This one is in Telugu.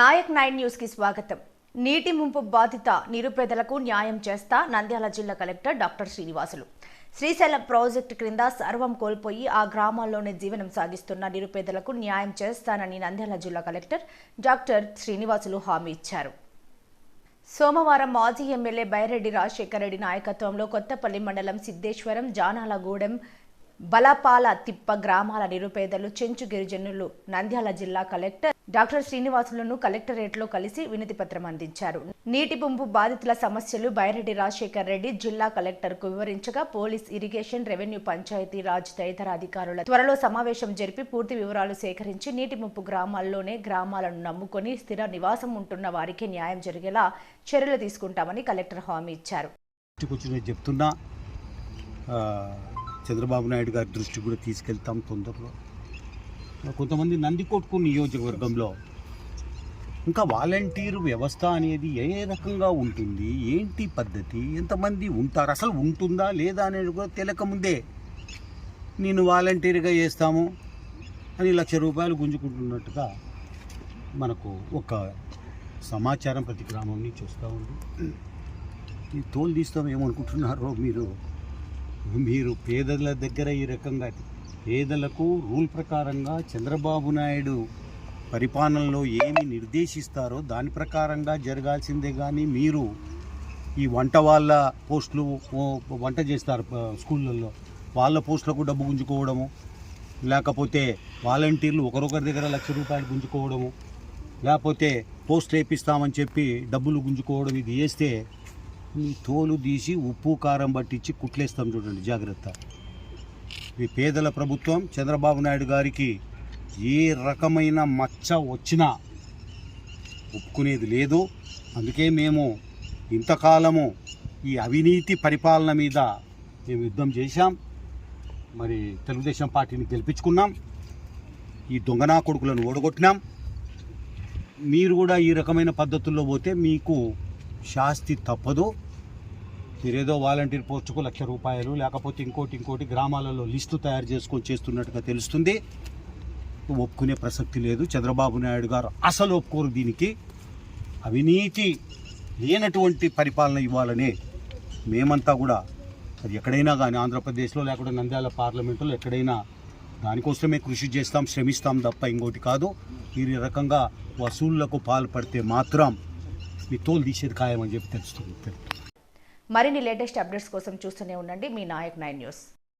నాయక్ నైన్ న్యూస్కి స్వాగతం. నీటి ముంపు బాధిత నిరుపేదలకు న్యాయం చేస్తా నంద్యాల జిల్లా collector doctor Srinivasulu. Srisailam project క్రింద సర్వం కోల్పోయి ఆ గ్రామాల్లోనే జీవనం సాగిస్తున్న నిరుపేదలకు న్యాయం చేస్తానని నంద్యాల జిల్లా కలెక్టర్ డాక్టర్ శ్రీనివాసులు హామీ ఇచ్చారు. సోమవారం మాజీ ఎమ్మెల్యే బైరెడ్డి రాజశేఖర రెడ్డి నాయకత్వంలో కొత్తపల్లి మండలం సిద్ధేశ్వరం జానాలగూడెం బలపాల తిప్ప గ్రామాల నిరుపేదలు చెంచు గిరిజనులు నంద్యాల జిల్లా కలెక్టర్ డాక్టర్ శ్రీనివాసులను కలెక్టరేట్లో కలిసి వినతి పత్రం అందించారు. నీటి ముంపు బాధితుల సమస్యలు బైరెడ్డి రాజశేఖర్ రెడ్డి జిల్లా కలెక్టర్కు వివరించగా police irrigation revenue Panchayati Raj తదితర అధికారుల త్వరలో సమావేశం జరిపి పూర్తి వివరాలు సేకరించి నీటి ముంపు గ్రామాల్లోనే గ్రామాలను నమ్ముకొని స్థిర నివాసం ఉంటున్న వారికి న్యాయం జరిగేలా చర్యలు తీసుకుంటామని కలెక్టర్ హామీ ఇచ్చారు. చెప్తున్నా చంద్రబాబు నాయుడు గారి దృష్టికి కూడా తీసుకెళ్తాం తొందరలో. కొంతమంది నందికొట్కు నియోజకవర్గంలో ఇంకా వాలంటీర్ వ్యవస్థ అనేది ఏ రకంగా ఉంటుంది? ఏంటి పద్ధతి? ఎంతమంది ఉంటారు? అసలు ఉంటుందా లేదా అనేది కూడా తెలియకముందే నేను వాలంటీర్గా చేస్తాము అని లక్ష రూపాయలు గుంజుకుంటున్నట్టుగా మనకు ఒక సమాచారం ప్రతి గ్రామం నుంచి వస్తూ ఉంది. ఈ తోలు తీస్తాం ఏమనుకుంటున్నారో మీరు మీరు పేదల దగ్గర ఈ రకంగా పేదలకు రూల్ ప్రకారంగా చంద్రబాబు నాయుడు పరిపాలనలో ఏమి నిర్దేశిస్తారో దాని ప్రకారంగా జరగాల్సిందే కానీ మీరు ఈ వంట వాళ్ళ పోస్టులు వంట చేస్తారు స్కూళ్ళల్లో. వాళ్ళ పోస్టులకు డబ్బు గుంజుకోవడము లేకపోతే వాలంటీర్లు ఒకరొకరి దగ్గర లక్ష రూపాయలు గుంజుకోవడము లేకపోతే పోస్ట్ వేపిస్తామని చెప్పి డబ్బులు గుంజుకోవడం ఇది చేస్తే తోలు తీసి ఉప్పు కారం పట్టించి కుట్లేస్తాం చూడండి జాగ్రత్త. ఈ పేదల ప్రభుత్వం చంద్రబాబు నాయుడు గారికి ఏ రకమైన మచ్చ వచ్చినా ఒప్పుకునేది లేదు. అందుకే మేము ఇంతకాలము ఈ అవినీతి పరిపాలన మీద మేము యుద్ధం చేశాం. మరి తెలుగుదేశం పార్టీని గెలిపించుకున్నాం. ఈ దొంగనా కొడుకులను ఓడగొట్టినాం. మీరు కూడా ఈ రకమైన పద్ధతుల్లో పోతే మీకు శాస్తి తప్పదు. మీరేదో వాలంటీర్ పోస్టుకు లక్ష రూపాయలు లేకపోతే ఇంకోటి ఇంకోటి గ్రామాలలో లిస్టు తయారు చేసుకొని చేస్తున్నట్టుగా తెలుస్తుంది. ఒప్పుకునే ప్రసక్తి లేదు. చంద్రబాబు నాయుడు గారు అసలు ఒప్పుకోరు దీనికి. అవినీతి లేనటువంటి పరిపాలన ఇవ్వాలనే మేమంతా కూడా అది ఎక్కడైనా కానీ ఆంధ్రప్రదేశ్లో లేకపోతే నంద్యాల పార్లమెంటులో ఎక్కడైనా దానికోసమే కృషి చేస్తాం శ్రమిస్తాం తప్ప ఇంకోటి కాదు. ఈ రకంగా వసూళ్ళకు పాల్పడితే మాత్రం మీ తోలు తీసేది ఖాయమని చెప్పి తెలుస్తుంది. మరిన్ని లేటెస్ట్ అప్డేట్స్ కోసం చూస్తూనే ఉండండి. మీ నాయక్ నైన్ న్యూస్.